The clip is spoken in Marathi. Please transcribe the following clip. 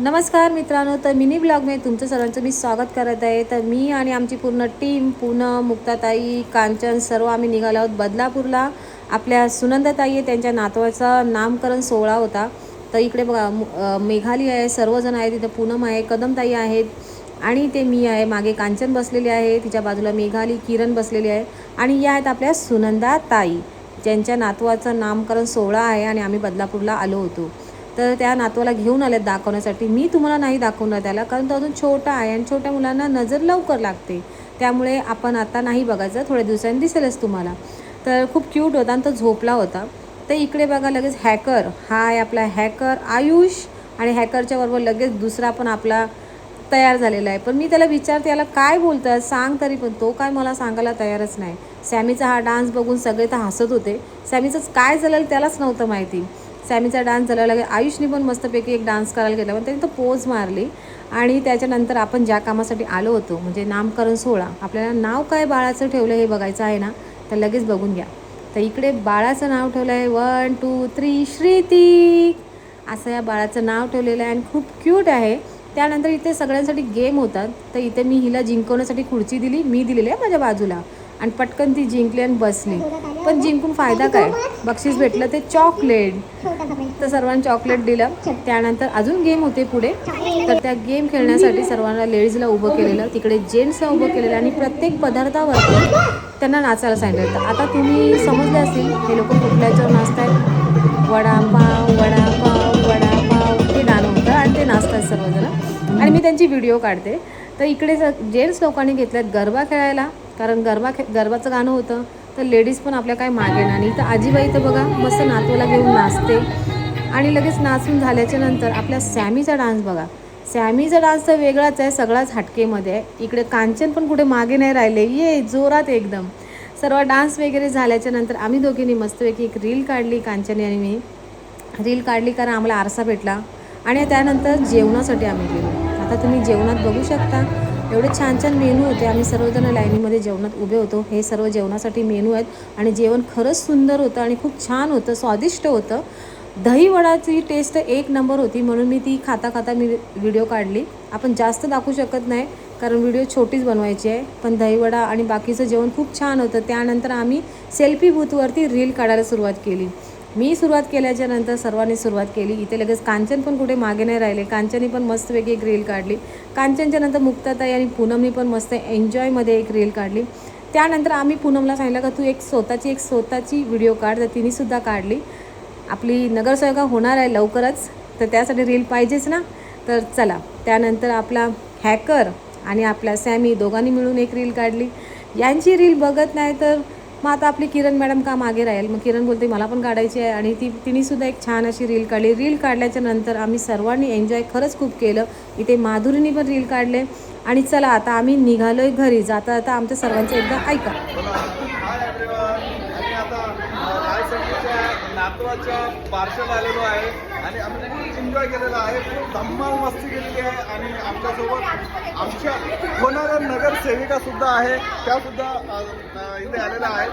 नमस्कार मित्रांनो तर मिनी ब्लॉगमध्ये तुमचं सर्वांचं मी स्वागत करत आहे. तर मी आणि आमची पूर्ण टीम पूनम मुक्ताताई कांचन सर्व आम्ही निघालो आहोत बदलापूरला. आपल्या सुनंदाताई आहे त्यांच्या नातवाचा नामकरण सोहळा होता. तर इकडे बघा मेघाली आहे सर्वजण आहे तिथं पूनम आहे कदमताई आहेत आणि ते मी आहे. मागे कांचन बसलेली आहे तिच्या बाजूला मेघाली किरण बसलेली आहे आणि या आहेत आपल्या सुनंदाताई. ज्यांच्या नातवाचं नामकरण सोहळा आहे आणि आम्ही बदलापूरला आलो होतो. तर त्या नातवाला घेऊन आल्यात दाखवण्यासाठी. मी तुम्हाला नाही दाखवणार त्याला कारण तो अजून छोटा आहे आणि छोट्या मुलांना नजर लवकर लागते. त्यामुळे आपण आता नाही बघायचं थोड्या दिवसांनी दिसेलच तुम्हाला. तर खूप क्यूट होता आणि तो झोपला होता. तर इकडे बघा लगेच हॅकर हा आहे आपला हॅकर आयुष आणि हॅकरच्या बरोबर लगेच दुसरा पण आपला तयार झालेला आहे. पण मी त्याला विचारते याला काय बोलतात? सांग तरी पण तो काय मला सांगायला तयारच नाही. सॅमीचा हा डान्स बघून सगळे तर हसत होते. सॅमीचंच काय झालेलं त्यालाच नव्हतं माहिती. सॅमीचा डान्स झाला लागेल आयुषने पण मस्तपैकी एक डान्स करायला गेला पण त्याने तो पोज मारली. आणि त्याच्यानंतर आपण ज्या कामासाठी आलो होतो म्हणजे नामकरण सोहळा आपल्याला नाव काय बाळाचं ठेवलं हे बघायचं आहे ना तर लगेच बघून घ्या. तर इकडे बाळाचं नाव ठेवलं आहे वन टू थ्री श्रीती. असं या बाळाचं नाव ठेवलेलं आहे आणि खूप क्यूट आहे. त्यानंतर इथे सगळ्यांसाठी गेम होतात तर इथे मी हिला जिंकवण्यासाठी खुर्ची दिली मी दिलेली आहे माझ्या बाजूला. आणि पटकन ती जिंकली आणि बसली. पण जिंकून फायदा काय? बक्षीस भेटलं ते चॉकलेट. तर सर्वांना चॉकलेट दिलं. त्यानंतर अजून गेम होते पुढे. तर त्या गेम खेळण्यासाठी सर्वांना लेडीजला उभं केलेलं तिकडे जेंट्सला उभं केलेलं आणि प्रत्येक पदार्थावर त्यांना नाचायला सांगितलं. तर आता तुम्ही समजले असतील हे लोक कुठल्याच्यावर नाचतायत? वडापाव वडापाव वडापाव. हे गाणं होतं आणि ते नाचतात सर्वजण. आणि मी त्यांची व्हिडिओ काढते. तर इकडे जेंट्स लोकांनी घेतल्यात गरबा खेळायला. कारण गरबा खे गरबाचं गाणं होतं तर लेडीज पण आपल्या काय मागे नाही. तर आजीबाई तर बघा मस्त नातूला घेऊन नाचते. आणि लगेच नाचून झाल्याच्यानंतर आपल्या सॅमीचा डान्स बघा. सॅमीचा डान्स तर वेगळाच आहे सगळाच हटकेमध्ये आहे. इकडे कांचन पण कुठे मागे नाही राहिले. ये जोरात एकदम. सर्व डान्स वगैरे झाल्याच्यानंतर आम्ही दोघींनी मस्तपैकी एक रील काढली कांचन आणि मी. रील काढली कारण आम्हाला आरसा भेटला. आणि त्यानंतर जेवणासाठी आम्ही गेलो. आता तुम्ही जेवणात बघू शकता. एवढे छान छान मेनू होते. आम्ही सर्वजण लाईनीमध्ये जेवणात उभे होतो. हे सर्व जेवणासाठी मेनू आहेत. आणि जेवण खरंच सुंदर होतं आणि खूप छान होतं. स्वादिष्ट होतं. दहीवडाची टेस्ट एक नंबर होती. म्हणून मी ती खाता खाता मी व्हिडिओ काढली. आपण जास्त दाखवू शकत नाही कारण व्हिडिओ छोटीच बनवायची आहे. पण दहीवडा आणि बाकीचं जेवण खूप छान होतं. त्यानंतर आम्ही सेल्फी बूथवरती रील काढायला सुरुवात केली. मी सुरुवात केल्याच्यानंतर सर्वांनी सुरुवात केली. इथे लगेच कांचन पण कुठे मागे नाही राहिले. कांचननी पण मस्तपैकी एक रील काढली. कांचनच्या नंतर मुक्ताताई आणि पूनमनी पण मस्त एन्जॉयमध्ये एक रील काढली. त्यानंतर आम्ही पूनमला सांगितलं का तू एक स्वतःची एक स्वतःची व्हिडिओ काढ. तर तिनेसुद्धा काढली. आपली नगरसेविका होणार आहे लवकरच. तर त्यासाठी रील पाहिजेच ना? तर चला. त्यानंतर आपला हॅकर आणि आपला सॅमी दोघांनी मिळून एक रील काढली. यांची रील बघत नाही तर मग आता आपली किरण मॅडम का मागे राहील? मग किरण बोलते मला पण काढायची आहे. आणि ती तिनेसुद्धा एक छान अशी रील काढली. रील काढल्याच्या नंतर आम्ही सर्वांनी एन्जॉय खरंच खूप केलं. इथे माधुरीने पण रील काढले. आणि चला आता आम्ही निघालोय घरी. जाता जाता आमच्या सर्वांचं एकदा ऐका. नातवाच्या बारशात आलेलो आहे आणि आम्ही खूप एन्जॉय केलेला आहे. खूप धम्माल मस्ती केलेली आहे आणि आमच्यासोबत आमच्या होणाऱ्या नगरसेविका सुद्धा आहे. त्या सुद्धा इथे आलेल्या आहेत.